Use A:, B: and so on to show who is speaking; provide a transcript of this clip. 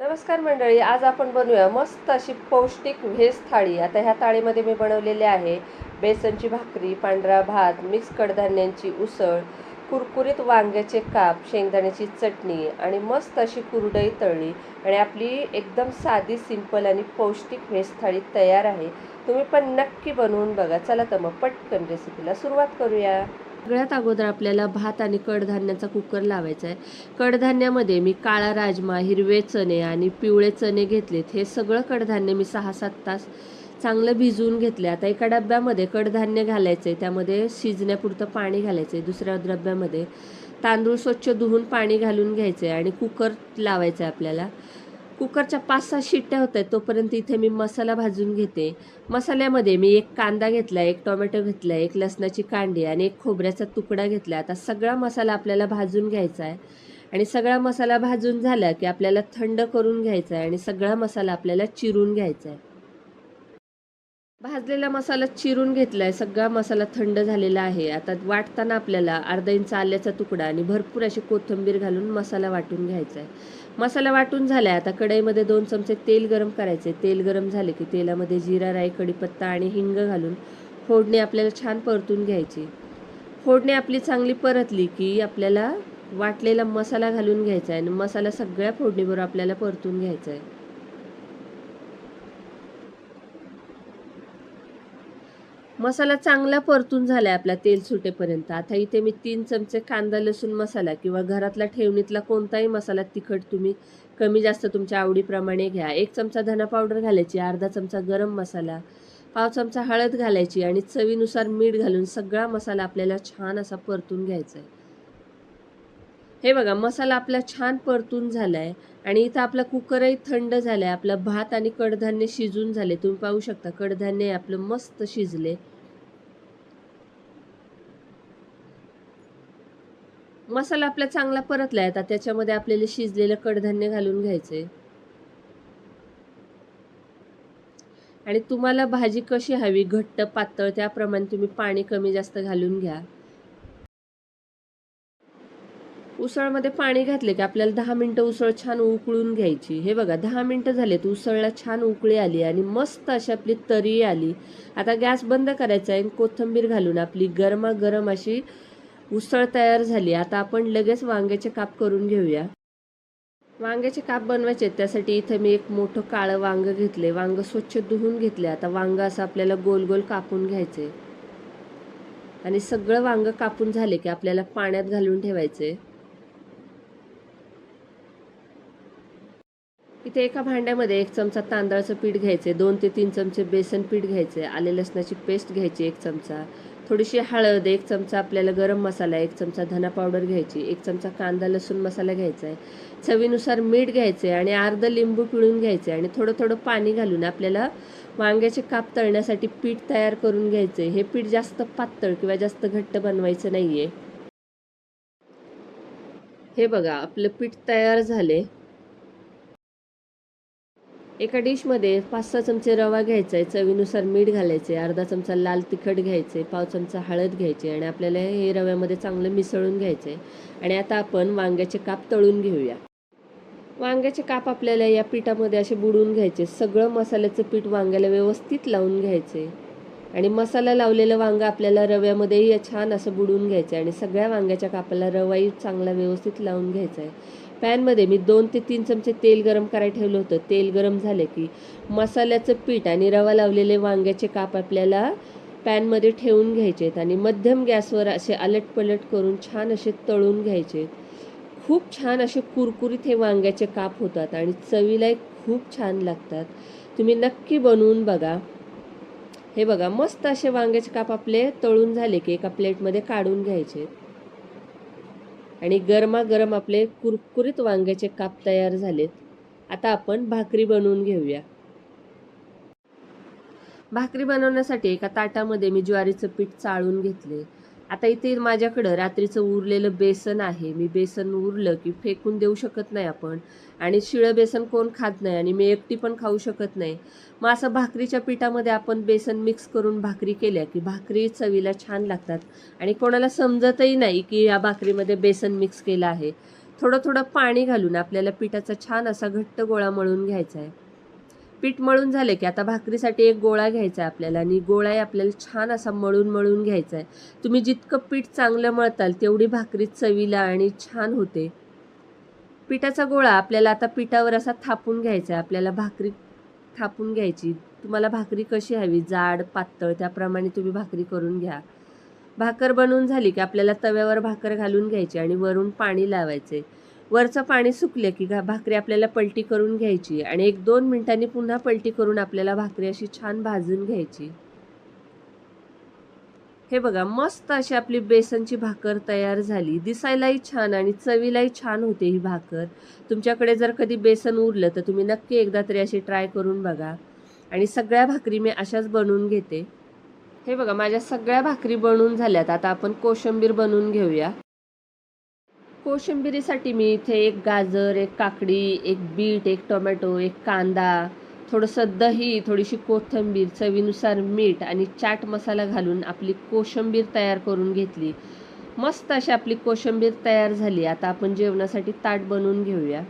A: नमस्कार मंडळी आज आपण बनवूया मस्त अशी पौष्टिक व्हेज थाळी. आता ह्या थाळीमध्ये मी बनवलेले आहे बेसनची भाकरी पांढरा भात मिक्स कडधान्यांची उसळ कुरकुरीत वांग्याचे काप शेंगदाण्याची चटणी आणि मस्त अशी कुरडई तळली आणि आपली एकदम साधी सिंपल आणि पौष्टिक व्हेज थाळी तयार आहे. तुम्ही पण नक्की बनवून बघा. चला तर मग पटकन रेसिपीला सुरुवात करूया. सगळ्यात अगोदर आपल्याला भात आणि कडधान्याचा कुकर लावायचा आहे. कडधान्यामध्ये मी काळा राजमा हिरवे चणे आणि पिवळे चणे घेतलेत. हे सगळं कडधान्य मी सहा सात तास चांगलं भिजवून घेतले. आता एका डब्यामध्ये कडधान्य घालायचं आहे त्यामध्ये शिजण्यापुरतं पाणी घालायचं आहे दुसऱ्या डब्यामध्ये तांदूळ स्वच्छ धुवून पाणी घालून घ्यायचं आहे आणि कुकर लावायचं आहे आपल्याला. कुकरच्या पाच सहा शिट्ट्या होत आहेत. तोपर्यंत इथे मी मसाला भाजून घेते. मसाल्यामध्ये मी एक कांदा घेतला एक टोमॅटो घेतला एक लसणाची कांडी आणि एक खोबऱ्याचा तुकडा घेतला आता सगळा मसाला आपल्याला भाजून घ्यायचा आहे. आणि सगळा मसाला भाजून झाला की आपल्याला थंड करून घ्यायचा आहे आणि सगळा मसाला आपल्याला चिरून घ्यायचा आहे. भाजलेला मसाला चिरून घेतला आहे सगळा मसाला थंड झालेला आहे. आता वाटताना आपल्याला अर्धा इंच आल्याचा तुकडा आणि भरपूर अशी कोथिंबीर घालून मसाला वाटून घ्यायचा आहे मसाला वाटून झाला आहे आता कढईमध्ये दोन चमचे तेल गरम करायचे तेल गरम झाले की तेलामध्ये जिरा राई कढीपत्ता आणि हिंग घालून फोडणी आपल्याला छान परतून घ्यायची. फोडणी आपली चांगली परतली की आपल्याला वाटलेला मसाला घालून घ्यायचा आहे आणि मसाला सगळ्या फोडणीबरोबर आपल्याला परतून घ्यायचा आहे मसाला चांगला परतून झालाय आपला तेल सुटेपर्यंत. आता इथे मी तीन चमचे कांदा लसूण मसाला किंवा घरातला ठेवणीतला कोणताही मसाला तिखट तुम्ही कमी जास्त तुमच्या आवडीप्रमाणे घ्या. एक चमचा धना पावडर घालायची अर्धा चमचा गरम मसाला पाव चमचा हळद घालायची आणि चवीनुसार मीठ घालून सगळा मसाला आपल्याला छान असा परतून घ्यायचा आहे हे बघा मसाला आपला छान परतून झालाय आणि इथं आपला कुकरही थंड झालाय. आपला भात आणि कडधान्य शिजून झाले. तुम्ही पाहू शकता कडधान्य आपलं मस्त शिजले. मसाला आपला चांगला परतला आहे आता त्याच्यामध्ये आपल्याला शिजलेलं कडधान्य घालून घ्यायचंय. आणि तुम्हाला भाजी कशी हवी घट्ट पातळ त्याप्रमाणे तुम्ही पाणी कमी जास्त घालून घ्या. उसळमध्ये पाणी घातले की आपल्याला दहा मिनटं उसळ छान उकळून घ्यायची. हे बघा दहा मिनटं झालेत उसळला छान उकळी आली आणि मस्त अशी आपली तरी आली. आता गॅस बंद करायचा आहे आणि कोथिंबीर घालून आपली गरमागरम अशी उसळ तयार झाली. आता आपण लगेच वांग्याचे काप करून घेऊया. वांग्याचे काप बनवायचे आहेत त्यासाठी इथे मी एक मोठं काळं वांगं घेतले. वांग स्वच्छ धुवून घेतले. आता वांगं असं आपल्याला गोल गोल कापून घ्यायचे आणि सगळं वांगं कापून झाले की आपल्याला पाण्यात घालून ठेवायचे इथे एका भांड्यामध्ये एक चमचा तांदळाचं पीठ घ्यायचे दोन ते तीन चमचे बेसन पीठ घ्यायचे आले लसणाची पेस्ट घ्यायची एक चमचा थोडीशी हळद एक चमचा आपल्याला गरम मसाला एक चमचा धना पावडर घ्यायची एक चमचा कांदा लसूण मसाला घ्यायचा आहे. चवीनुसार मीठ घ्यायचे आणि अर्ध लिंबू पिळून घ्यायचे आणि थोडं थोडं पाणी घालून आपल्याला वांग्याचे काप तळण्यासाठी पीठ तयार करून घ्यायचे. हे पीठ जास्त पातळ किंवा जास्त घट्ट बनवायचं नाही आहे हे बघा आपलं पीठ तयार झाले. एका डिशमध्ये पाच सहा चमचे रवा घ्यायचा आहे चवीनुसार मीठ घालायचे अर्धा चमचा लाल तिखट घ्यायचे पाव चमचा हळद घ्यायची आणि आपल्याला हे रव्यामध्ये चांगलं मिसळून घ्यायचे आणि आता आपण वांग्याचे काप तळून घेऊया. वांग्याचे काप आपल्याला या पिठामध्ये असे बुडवून घ्यायचे. सगळं मसाल्याचं पीठ वांग्याला व्यवस्थित लावून घ्यायचे आणि मसाला लावलेलं वांगं आपल्याला रव्यामध्येही छान असं बुडून घ्यायचं आणि सगळ्या वांग्याच्या कापाला रवाही चांगला व्यवस्थित लावून घ्यायचा आहे. पॅनमध्ये मी दोन ते तीन चमचे तेल गरम करायला ठेवलं होतं. तेल गरम झाले की मसाल्याचं पीठ आणि रवा लावलेले वांग्याचे काप आपल्याला पॅनमध्ये ठेवून घ्यायचे आहेत. आणि मध्यम गॅसवर असे अलटपलट करून छान असे तळून घ्यायचे खूप छान असे कुरकुरीत हे वांग्याचे काप होतात आणि चवीलाही खूप छान लागतात. तुम्ही नक्की बनवून बघा. हे बघा मस्त असे वांग्याचे काप आपले तळून झाले की एका प्लेटमध्ये काढून घ्यायचे. आणि गरमागरम आपले कुरकुरीत वांग्याचे काप तयार झालेत. आता आपण भाकरी बनवून घेऊया. भाकरी बनवण्यासाठी एका ताटामध्ये मी ज्वारीचं पीठ चाळून घेतले. आता इथे माझ्याकडं रात्रीचं उरलेलं बेसन आहे. मी बेसन उरलं की फेकून देऊ शकत नाही आपण. आणि शिळं बेसन कोण खात नाही आणि मी एकटी पण खाऊ शकत नाही. मग असं भाकरीच्या पिठामध्ये आपण बेसन मिक्स करून भाकरी केल्या की भाकरी चवीला छान लागतात. आणि कोणाला समजतही नाही की या भाकरीमध्ये बेसन मिक्स केलं आहे. थोडं थोडं पाणी घालून आपल्याला पिठाचा छान असा घट्ट गोळा मळून घ्यायचा आहे. पीठ मळून झाले की आता भाकरीसाठी एक गोळा घ्यायचा आहे आपल्याला आणि गोळाही आपल्याला छान असा मळून मळून घ्यायचा आहे. तुम्ही जितकं पीठ चांगलं मळताल तेवढी भाकरी चवीला आणि छान होते. पिठाचा गोळा आपल्याला आता पिठावर असा थापून घ्यायचा आहे. आपल्याला भाकरी थापून घ्यायची. तुम्हाला भाकरी कशी हवी? जाड पातळ त्याप्रमाणे तुम्ही भाकरी करून घ्या. भाकर बनवून झाली की आपल्याला तव्यावर भाकर घालून घ्यायची आणि वरून पाणी लावायचे. वरचं पाणी सुकलं की घा भाकरी आपल्याला पलटी करून घ्यायची आणि एक दोन मिनिटांनी पुन्हा पलटी करून आपल्याला भाकरी अशी छान भाजून घ्यायची. हे बघा मस्त अशी आपली बेसनची भाकर तयार झाली. दिसायलाही छान आणि चवीलाही छान होते ही भाकर. तुमच्याकडे जर कधी बेसन उरलं तर तुम्ही नक्की एकदा तरी अशी ट्राय करून बघा. आणि सगळ्या भाकरी मी अशाच बनवून घेते. हे बघा माझ्या सगळ्या भाकरी बनवून झाल्यात. आता आपण कोशिंबीर बनवून घेऊया. कोशिंबिरीसाठी मी इथे एक गाजर एक काकडी एक बीट एक टोमॅटो एक कांदा थोडंसं दही थोडीशी कोथिंबीर चवीनुसार मीठ आणि चाट मसाला घालून आपली कोशिंबीर तयार करून घेतली. मस्त अशी आपली कोशिंबीर तयार झाली. आता आपण जेवणासाठी ताट बनवून घेऊया.